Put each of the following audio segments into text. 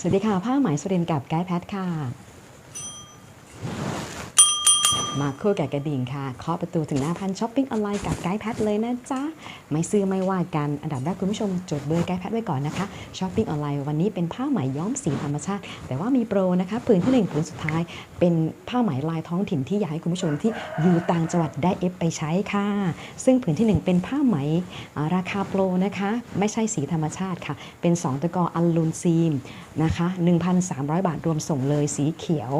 สวัสดีค่ะ ผ้าไหมสุรินกับไกด์แพทค่ะ มาคู่กับกระดิ่งค่ะเคาะประตูถึงหน้าพันช้อปปิ้งออนไลน์กับไกด์แพทเลยนะจ๊ะ ไม่ซื้อไม่ว่ากันอันดับแรกคุณผู้ชมจดเบอร์ไกด์แพทไว้ก่อนนะคะช้อปปิ้งออนไลน์วันนี้เป็นผ้าไหมย้อมสีธรรมชาติ แต่ว่ามีโปรนะคะผืนที่หนึ่งผืนสุดท้าย เป็นผ้าไหมลายท้องถิ่นที่อยากให้คุณผู้ชมที่อยู่ต่างจังหวัดได้เอฟไปใช้ค่ะ ซึ่งผืนที่หนึ่งเป็นผ้าไหมราคาโปรนะคะ ไม่ใช่สีธรรมชาติค่ะ เป็น 2 ตะกออัลลูนซีมนะคะ1,300 บาทรวมส่งเลยสีเขียว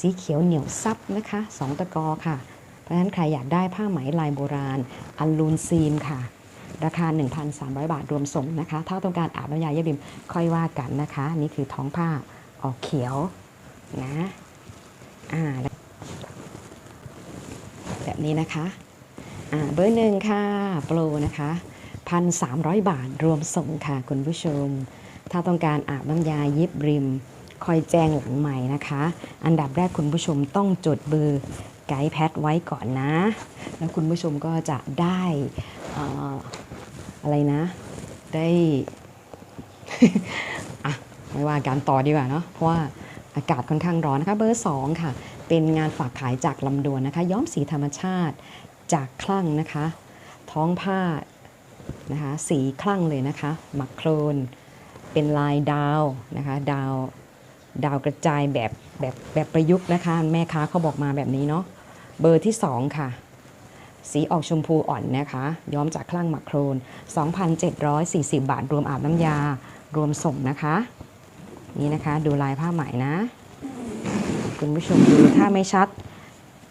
สีเขียวเหนียวซับนะคะ2ตะกอค่ะ เพราะฉะนั้นใครอยากได้ผ้าไหมลายโบราณ อัลลูนซีมค่ะ ราคา 1,300 บาทรวมส่งนะคะ ถ้าต้องการอาบน้ำยาเยบิมค่อยว่ากันนะคะ นี่คือท้องผ้าออกเขียวนะอ่าแบบนี้นะคะอ่าเบอร์หนึ่งค่ะโปรนะคะ1,300 บาทรวมส่งค่ะคุณผู้ชม ถ้าต้องการอาบน้ำยายิบริม คอยแจ้งหลังใหม่นะคะ อันดับแรกคุณผู้ชมต้องจดเบอร์ ไกด์แพทไว้ก่อนนะ แล้วคุณผู้ชมก็จะได้เอ่อะไรนะ ได้อะไม่ว่าการต่อดีกว่าเนาะเพราะว่าอากาศค่อนข้างร้อนนะคะ เบอร์ 2 ค่ะ เป็นงานฝากขายจากลำดวนนะคะ ย้อมสีธรรมชาติจากคลั่งนะคะ ท้องผ้านะคะสีคลั่งเลยนะคะหมักโครน เป็นลายดาวนะคะดาวดาวกระจายแบบแบบแบบประยุกต์นะคะ แม่ค้าเขาบอกมาแบบนี้เนาะ เบอร์ที่ 2 ค่ะ สีออกชมพูอ่อนนะคะ ย้อมจากคลั่งหมักโครน 2,740 บาท รวมอาบน้ำยา รวมส่งนะคะ นี่นะคะดูลายผ้าไหมนะ คุณผู้ชมดูถ้าไม่ชัด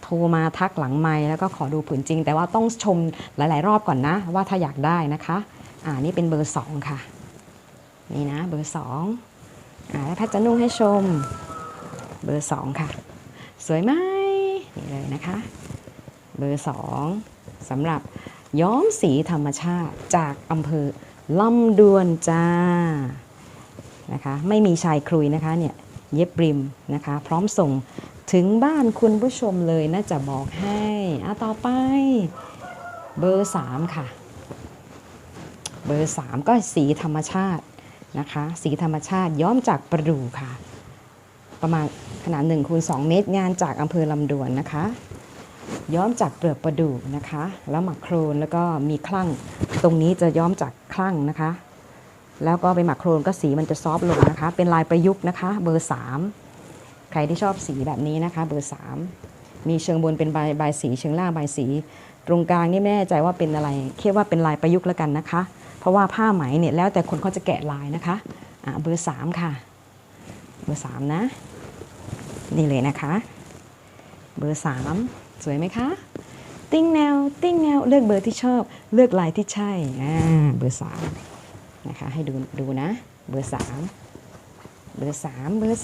โทรมาทักหลังไมค์แล้วก็ขอดูผืนจริง แต่ว่าต้องชมหลาย ๆ รอบก่อนนะ ว่าถ้าอยากได้นะคะ อ่านี่เป็นเบอร์ 2 ค่ะ นี่นะเบอร์2อ่าแล้วแพทจะนุ่งให้ชม เบอร์ 2 ค่ะ สวยไหม นี่เลยนะคะ เบอร์2สำหรับย้อมสีธรรมชาติจากอำเภอลำดวนจ้านะคะไม่มีชายครุยนะคะเนี่ยเย็บริมนะคะ พร้อมส่งถึงบ้านคุณผู้ชมเลยน่าจะบอกให้อะต่อไปเบอร์3ค่ะ เบอร์3ก็สีธรรมชาตินะคะ สีธรรมชาติย้อมจากประดู่ค่ะ ประมาณ นาด1คูณ2เมตรงานจากอำเภอลำดวนนะคะ ย้อมจากเปลือกประดู่นะคะ แล้วหมักโครนแล้วก็มีคลั่ง ตรงนี้จะย้อมจากคลั่งนะคะ แล้วก็ไปหมักโครนก็สีมันจะซอฟต์ลงนะคะ เป็นลายประยุกต์นะคะ เบอร์ 3 ใครที่ชอบสีแบบนี้นะคะ เบอร์ 3 มีเชิงบนเป็นใบใบสีเชิงล่างใบสี ตรงกลางนี่ไม่แน่ใจว่าเป็นอะไรคิดว่าเป็นลายประยุกต์แล้วกันนะคะ เพราะว่าผ้าไหมเนี่ยแล้วแต่คนเขาจะแกะลายนะคะะเบอร์ 3 ค่ะ เบอร์ 3 นะ นี่เลยนะคะ เบอร์ 3 สวยไหมคะ ติ้งแนว ติ้งแนว เลือกเบอร์ที่ชอบ เลือกลายที่ใช่อ่าเบอร์3นะคะ ให้ดูดูนะ เบอร์ 3 เบอร์ 3 เบอร์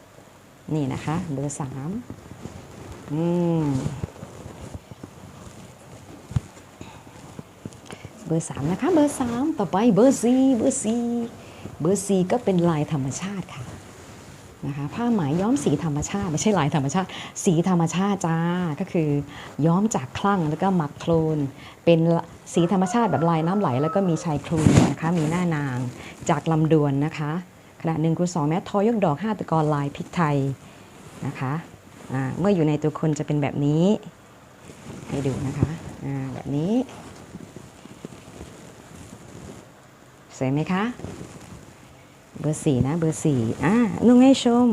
3 นี่นะคะ เบอร์ 3 อืมเบอร์ 3 นะคะ เบอร์ 3 ต่อไปเบอร์ 4 เบอร์ 4 เบอร์ 4 ก็เป็นลายธรรมชาติค่ะ นะคะผ้าไหมย้อมสีธรรมชาติ ไม่ใช่ลายธรรมชาติ สีธรรมชาติจ้าก็คือ ย้อมจากคลั่งแล้วก็หมักโคลนเป็นสีธรรมชาติแบบลายน้ำไหล แล้วก็มีชายคลุมนะคะมีหน้านางจากลำดวนนะคะขนาด1คูณ2เมตรทอยกดอก 5ตะกอนลายพริกไทยนะคะเมื่ออยู่ในตัวคนจะเป็นแบบนี้ ให้ดูนะคะแบบนี้สวยไหมคะ เบอร์สี่นะเบอร์สี่อ่านุ่งให้ชม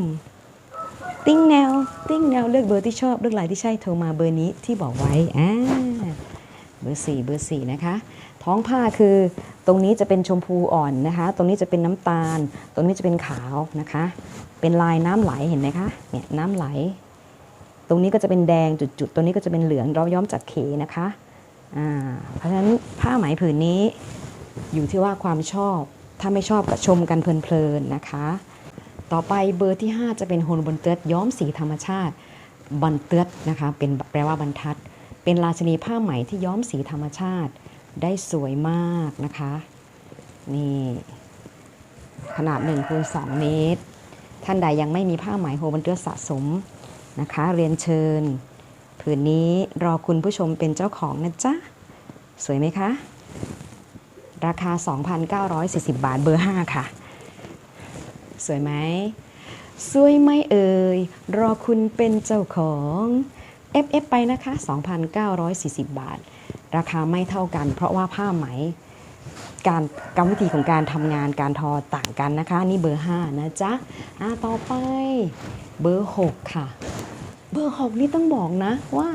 ติ้งแนว ติ้งแนวเลือกเบอร์ที่ชอบเลือกลายที่ใช่โทรมาเบอร์นี้ที่บอกไว้อ่าเบอร์สี่เบอร์สี่นะคะ ท้องผ้าคือตรงนี้จะเป็นชมพูอ่อนนะคะ ตรงนี้จะเป็นน้ำตาล ตรงนี้จะเป็นขาวนะคะ เป็นลายน้ำไหลเห็นไหมคะเนี่ยน้ำไหล ตรงนี้ก็จะเป็นแดงจุดๆตรงนี้ก็จะเป็นเหลืองเราย้อมจากเขนะคะอ่าเพราะฉะนั้นผ้าไหมผืนนี้อยู่ที่ว่าความชอบ ถ้าไม่ชอบก็ชมกันเพลินๆนะคะ ต่อไปเบอร์ที่ 5 จะเป็นโฮลบนเตือดย้อมสีธรรมชาติบันเตือดนะคะเป็นแปลว่าบรรทัด เป็นราชนีผ้าไหมที่ย้อมสีธรรมชาติได้สวยมากนะคะนี่ขนาด1คูณ2เมตร ท่านใดยังไม่มีผ้าไหมโฮลบนเตือสะสมนะคะ เรียนเชิญ ผืนนี้รอคุณผู้ชมเป็นเจ้าของนะจ๊ะ สวยไหมคะ ราคา 2,940 บาทเบอร์ 5 ค่ะ สวยไหมสวยไหมเอ่ย รอคุณเป็นเจ้าของ FF ไปนะคะ 2,940 บาท ราคาไม่เท่ากัน เพราะว่าผ้าไหม การกรรมวิธีของการทำงานการทอต่างกันนะคะ นี่เบอร์ 5 นะจ๊ะอ่าต่อไปเบอร์ 6 ค่ะ เบอร์ 6 นี่ต้องบอกนะว่า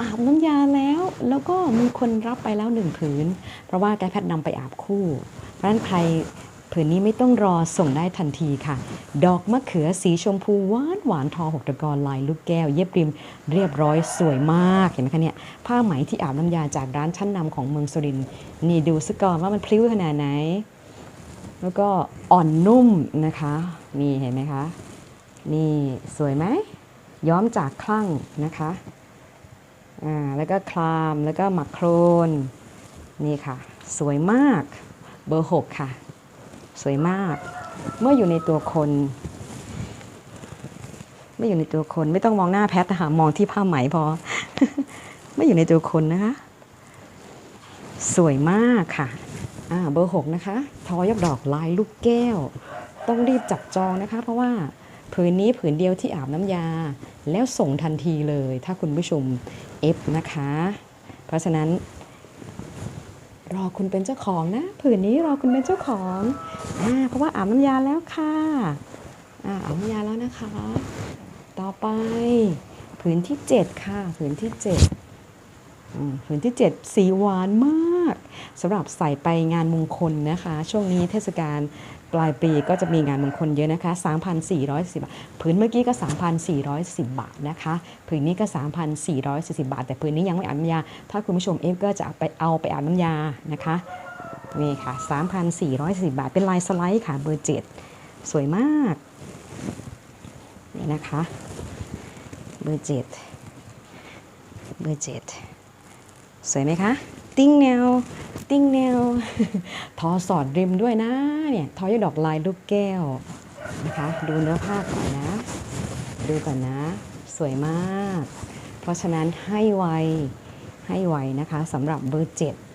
อาบน้ำยาแล้ว แล้วก็มีคนรับไปแล้วหนึ่งผืน เพราะว่าไกด์แพทย์นำไปอาบคู่ เพราะฉะนั้นใครผืนนี้ไม่ต้องรอส่งได้ทันทีค่ะ ดอกมะเขือสีชมพูหวานหวานทอหกตะกอนลายลูกแก้ว เย็บริมเรียบร้อยสวยมากเห็นไหมคะเนี่ยผ้าไหมที่อาบน้ำยาจากร้านชั้นนำของเมืองสุรินนี่ดูซะก่อนว่ามันพลิ้วขนาดไหน แล้วก็อ่อนนุ่มนะคะนี่เห็นไหมคะ นี่สวยไหมย้อมจากคลั่งนะคะ อ่าแล้วก็คลามแล้วก็หมักโครนนี่ค่ะ สวยมากเบอร์ 6 ค่ะ สวยมาก เมื่ออยู่ในตัวคนไม่อยู่ในตัวคนไม่ต้องมองหน้าแพทนะคะมองที่ผ้าไหมพอ ไม่อยู่ในตัวคนนะคะ สวยมากค่ะอ่าเบอร์6นะคะ ทอยกดอกลายลูกแก้ว ต้องรีบจับจองนะคะ เพราะว่า ผืนนี้ผืนเดียวที่อาบน้ำยา แล้วส่งทันทีเลยถ้าคุณผู้ชม F นะคะ เพราะฉะนั้น รอคุณเป็นเจ้าของนะ ผืนนี้รอคุณเป็นเจ้าของอ่าเพราะว่าอาบน้ำยาแล้วค่ะอ่าอาบน้ำยาแล้วนะคะ ต่อไป ผืนที่ 7 ค่ะ ผืนที่7อืมผืนที่ 7 สีหวานมาก สำหรับใส่ไปงานมงคลนะคะ ช่วงนี้เทศกาลปลายปีก็จะมีงานมงคลเยอะนะคะ 3,410 บาท ผืนเมื่อกี้ก็ 3,410 บาทนะคะ ผืนนี้ก็ 3,440 บาท แต่ผืนนี้ยังไม่อาบน้ำยา ถ้าคุณผู้ชมเอฟก็จะเอาไปเอาไปอาบน้ำยานะคะ นี่ค่ะ 3,440 บาท เป็นลายสไลด์ค่ะ เบอร์7สวยมาก นี่นะคะ เบอร์7เบอร์7สวยไหมคะ ติ้งแนว ติ้งแนว ทอสอดริมด้วยนะเนี่ยทอยดอกลายลูกแก้วนะคะ ดูเนื้อผ้าก่อนนะ ดูก่อนนะ สวยมาก เพราะฉะนั้นให้ไวให้ไวนะคะสำหรับเบอร์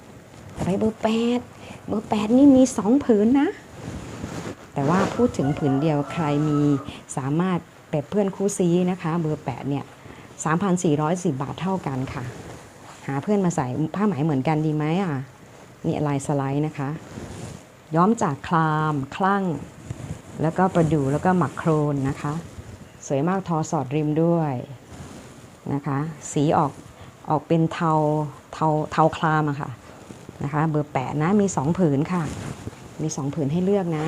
7ไปเบอร์8เบอร์8นี่มี2ผืนนะ แต่ว่าพูดถึงผืนเดียวใครมีสามารถแบบเพื่อนคู่ซีนะคะ เบอร์8เนี่ย3,410 บาทเท่ากันค่ะ หาเพื่อนมาใส่ผ้าไหมเหมือนกันดีไหมอะนี่ลายสไลด์นะคะ ย้อมจากคลามคลั่ง แล้วก็ประดู่แล้วก็หมักโครนนะคะ สวยมากทอสอดริมด้วยนะคะ สีออกออกเป็นเทาเทาเทาคลามอะค่ะนะคะเบอร์แปดนะมีสองผืนค่ะ มีสองผืนให้เลือกนะ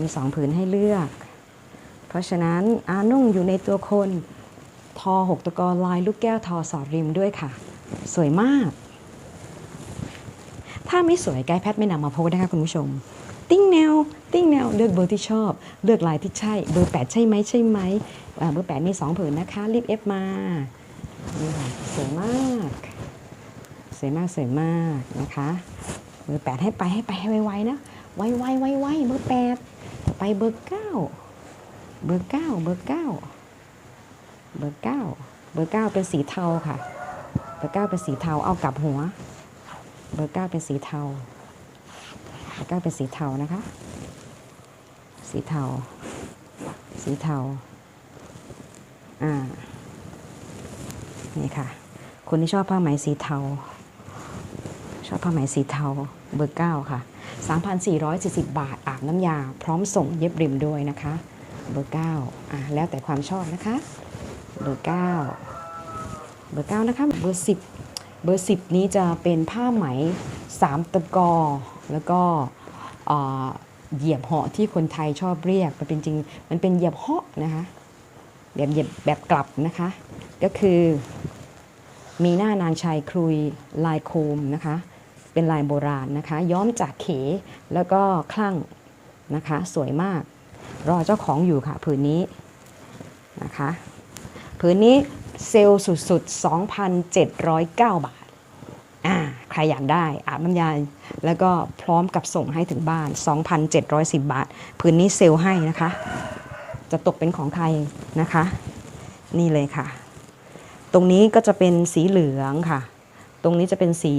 มีสองผืนให้เลือก เพราะฉะนั้นอานุ่งอยู่ในตัวคน ทอหกตะกอลายลูกแก้วทอสอดริมด้วยค่ะ สวยมาก ถ้าไม่สวยไกด์แพทไม่นำมาโพสนะคะคุณผู้ชม ติ้งแนว ติ้งแนวเลือกเบอร์ที่ชอบ เลือกลายที่ใช่ เบอร์8ใช่ไหมใช่ไหมเบอร์8มี2ผืนนะคะ รีบเอฟมาสวยมากสวยมากสวยมากนะคะเบอร์8ให้ไปให้ไปให้ไวๆนะไวไวไวไวเบอร์8ไปเบอร์9เบอร์9เบอร์9 เบอร์9เบอร์9เป็นสีเทาค่ะ เบอร์9เป็นสีเทาเอากลับหัว เบอร์9เป็นสีเทา เบอร์9เป็นสีเทานะคะ สีเทา สีเทา อ่า นี่ค่ะ คนที่ชอบผ้าไหมสีเทา ชอบผ้าไหมสีเทา เบอร์9ค่ะ 3,440 บาท อาบน้ำยา พร้อมส่งเย็บริมด้วยนะคะ เบอร์9อะแล้วแต่ความชอบนะคะ เบอร์9เบอร์9นะคะเบอร์10เบอร์10นี้จะเป็นผ้าไหม3ตะกอ แล้วก็เหยียบเหาะที่คนไทยชอบเรียก มันเป็นจริงมันเป็นเหยียบเหาะนะคะแบบเหยียบแบบกลับนะคะ ก็คือมีหน้านางชายครุยลายโคมนะคะ เป็นลายโบราณนะคะ ย้อมจากเขแล้วก็คลั่งนะคะ สวยมาก รอเจ้าของอยู่ค่ะผืนนี้นะคะ ผืนนี้เซลล์สุดๆ 2,709 บาท อ่า ใครอยากได้อาบน้ำยา แล้วก็พร้อมกับส่งให้ถึงบ้าน 2,710 บาท ผืนนี้เซลล์ให้นะคะ จะตกเป็นของใครนะคะ นี่เลยค่ะ ตรงนี้ก็จะเป็นสีเหลืองค่ะ ตรงนี้จะเป็นสี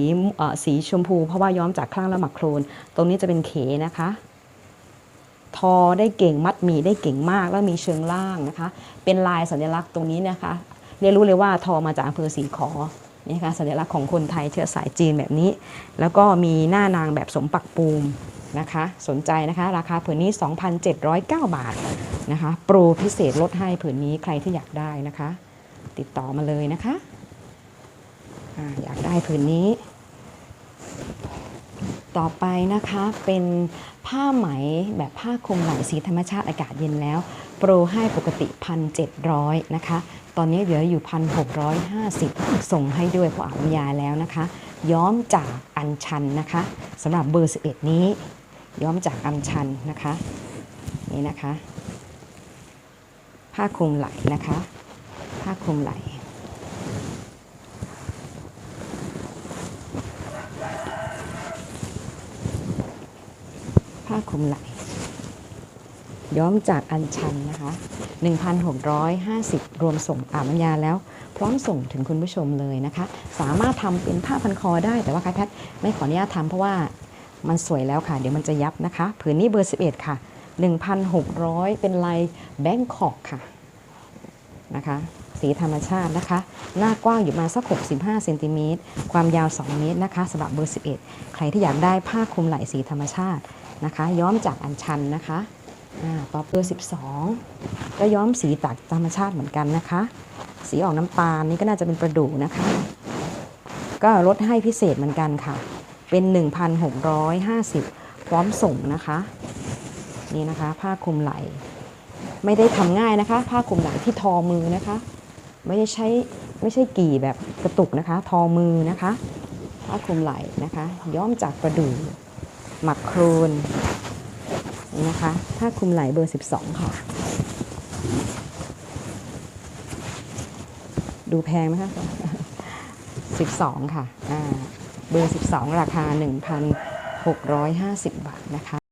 สีชมพู เพราะว่าย้อมจากคลั่งและหมักโครน ตรงนี้จะเป็นเขนะคะ ทอได้เก่งมัดหมี่ได้เก่งมากแล้วมีเชิงล่างนะคะ เป็นลายสัญลักษณ์ตรงนี้นะคะเรียนรู้เลยว่าทอมาจากอำเภอสีขอนี่ค่ะสัญลักษณ์ของคนไทยเชื้อสายจีนแบบนี้ แล้วก็มีหน้านางแบบสมปักปูมนะคะ สนใจนะคะราคาผืนนี้ 2,709 บาทนะคะโปรพิเศษลดให้ผืนนี้ใครที่อยากได้นะคะ ติดต่อมาเลยนะคะออยากได้ผืนนี้ ต่อไปนะคะเป็น ผ้าไหมแบบผ้าคลุมไหล่สีธรรมชาติอากาศเย็นแล้ว โปรให้ปกติ 1,700 นะคะ ตอนนี้เหลืออยู่ 1,650 ส่งให้ด้วยเพราะอาบน้ำยาแล้วนะคะ ย้อมจากอัญชันนะคะสำหรับเบอร์ 11 นี้ ย้อมจากอัญชันนะคะนี่นะคะ ผ้าคลุมไหล่นะคะ ผ้าคลุมไหล่ ผ้าคลุมไหล่ย้อมจากอัญชันนะคะ 1,650 รวมส่งอาบน้ำยาแล้ว พร้อมส่งถึงคุณผู้ชมเลยนะคะ สามารถทำเป็นผ้าพันคอได้ แต่ว่าคายแพทย์ไม่ขออนุญาตทำเพราะว่ามันสวยแล้วค่ะ เดี๋ยวมันจะยับนะคะ ผืนนี้เบอร์ 11 ค่ะ 1,600 เป็นลายแบงคอกค่ะ นะคะ สีธรรมชาตินะคะ หน้ากว้างอยู่มาสัก 65เซนติเมตรความยาว 2 เมตรนะคะสำหรับเบอร์ 11 ใครที่อยากได้ผ้าคลุมไหล่สีธรรมชาตินะคะ ย้อมจากอัญชันนะคะต่อเบอร์12 ก็ย้อมสีจากธรรมชาติเหมือนกันนะคะ สีออกน้ำตาลนี่ก็น่าจะเป็นประดู่นะคะ ก็ลดให้พิเศษเหมือนกันค่ะ เป็น 1,650 พร้อมส่งนะคะ นี่นะคะ ผ้าคลุมไหล่ ไม่ได้ทำง่ายนะคะ ผ้าคลุมไหล่ที่ทอมือนะคะ ไม่ได้ใช้ไม่ใช่กี่แบบกระตุกนะคะ ทอมือนะคะ ผ้าคลุมไหล่นะคะ ย้อมจากประดูหมักโครนนะคะผ้าคลุมไหล่เบอร์ 12 ค่ะ ดูแพงไหมคะ12 ค่ะอ่าเบอร์ 12 ราคา 1,650 บาทนะคะ